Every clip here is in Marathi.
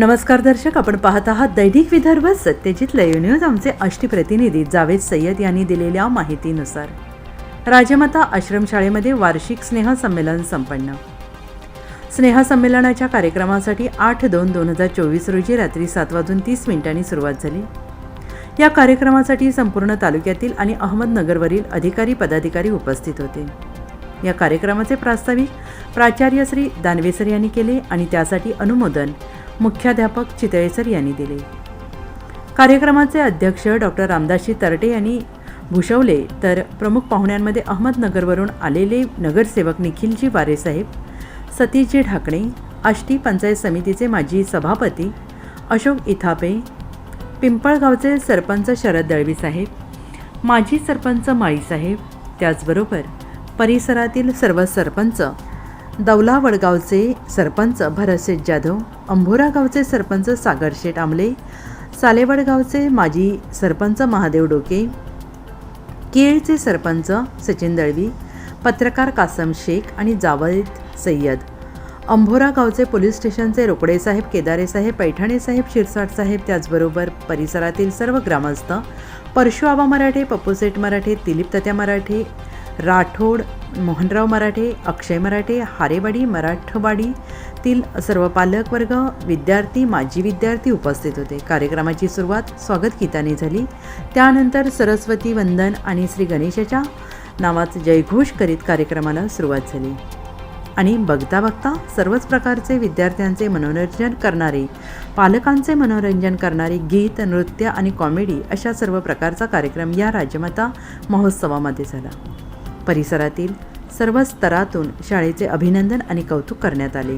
नमस्कार दर्शक आपण पाहत आहात दैनिक विदर्भ सत्यजित लय न्यूज आमचे आष्टी प्रतिनिधी जावेद सय्यद यांनी दिलेल्या माहितीनुसार. राजमाता आश्रमशाळेमध्ये वार्षिक स्नेह संमेलन संपन्न. स्नेह संमेलनाच्या कार्यक्रमासाठी आठ दोन दोन हजार चोवीस रोजी रात्री सात वाजून तीस मिनिटांनी सुरुवात झाली. या कार्यक्रमासाठी संपूर्ण तालुक्यातील आणि अहमदनगरवरील अधिकारी पदाधिकारी उपस्थित होते. या कार्यक्रमाचे प्रास्ताविक प्राचार्य श्री दानवेसर यांनी केले आणि त्यासाठी अनुमोदन मुख्याध्यापक चितळेसर यांनी दिले. कार्यक्रमाचे अध्यक्ष डॉक्टर रामदासजी तरटे यांनी भूषवले. तर प्रमुख पाहुण्यांमध्ये अहमदनगरवरून आलेले नगरसेवक निखिलजी वारेसाहेब सतीशजी ढाकणे आष्टी पंचायत समितीचे माजी सभापती अशोक इथापे पिंपळगावचे सरपंच शरद दळवी साहेब माजी सरपंच माळीसाहेब त्याचबरोबर परिसरातील सर्व सरपंच दौला वडगावचे सरपंच भरतशेठ जाधव अंभोरा गावचे सरपंच सागर शेठ आमले सालेवडगावचे माजी सरपंच महादेव डोके केळचे सरपंच सचिन दळवी पत्रकार कासम शेख आणि जावेद सय्यद अंभोरा गावचे पोलीस स्टेशनचे रोकडे साहेब केदारे साहेब साहेब शिरसाट साहेब त्याचबरोबर परिसरातील सर्व ग्रामस्थ परशुआबा मराठे पप्पूसेठ मराठे दिलीप तत्या मराठे राठोड मोहनराव मराठे अक्षय मराठे हारेवाडी मराठवाडीतील सर्व पालकवर्ग विद्यार्थी माजी विद्यार्थी उपस्थित होते. कार्यक्रमाची सुरुवात स्वागत गीताने झाली. त्यानंतर सरस्वती वंदन आणि श्री गणेशाच्या नावाचं जयघोष करीत कार्यक्रमाला सुरुवात झाली. आणि बघता बघता सर्वच प्रकारचे विद्यार्थ्यांचे मनोरंजन करणारे पालकांचे मनोरंजन करणारे गीत नृत्य आणि कॉमेडी अशा सर्व प्रकारचा कार्यक्रम या राजमाता महोत्सवामध्ये झाला. परिसरातील सर्व स्तरातून शाळेचे अभिनंदन आणि कौतुक करण्यात आले.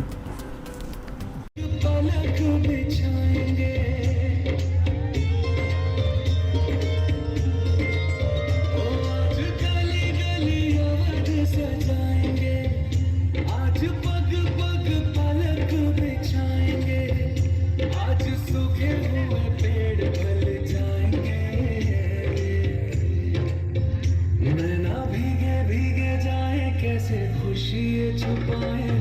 mind.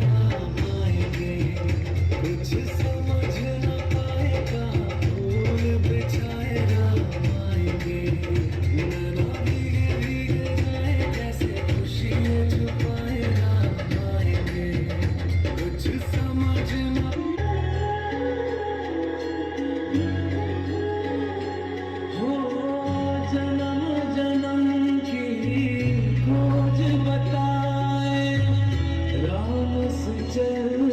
to do.